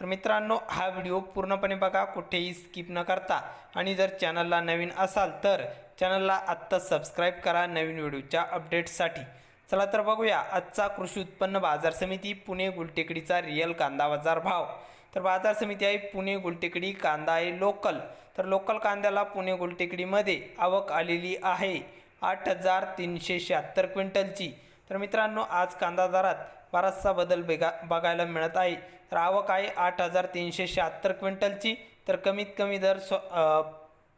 तर मित्रांनो हा व्हिडिओ पूर्णपणे बघा कुठेही स्किप न करता. आणि जर चॅनलला नवीन असाल तर चॅनलला आत्ता सबस्क्राईब करा नवीन व्हिडिओच्या अपडेट्ससाठी चला तर बघूया आजचा कृषी उत्पन्न बाजार समिती पुणे गुलटेकडीचा रिअल कांदा बाजार भाव. तर बाजार समिती आहे पुणे गुलटेकडी कांदा आहे लोकल तर लोकल कांद्याला पुणे गुलटेकडीमध्ये आवक आलेली आहे. आठ हजार तीनशे शहात्तर क्विंटलची. तर मित्रांनो आज कांदा दरात बराचसा बदल बेगा बघायला मिळत आहे. तर आवक आहे आठ हजार तीनशे शहात्तर क्विंटलची तर कमीत कमी दर स्व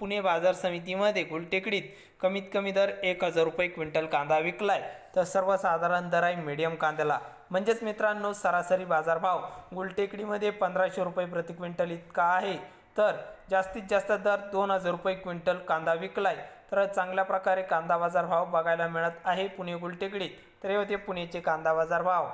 पुणे बाजार समितीमध्ये गुलटेकडीत कमीत कमी दर एक हजार रुपये क्विंटल कांदा विकलाय. तर सर्वसाधारण दर आहे मीडियम कांद्याला. म्हणजेच मित्रांनो सरासरी बाजारभाव गुलटेकडीमध्ये पंधराशे रुपये प्रति क्विंटल इतका आहे. तर जास्तीत जास्त दर दोन हजार रुपये क्विंटल कांदा विकलाय. तर चांगल्या प्रकारे कांदा बाजार भाव बघायला मिळत आहे पुणे गुलटेकडीत. तर हे होते पुणेचे कांदा बाजार भाव.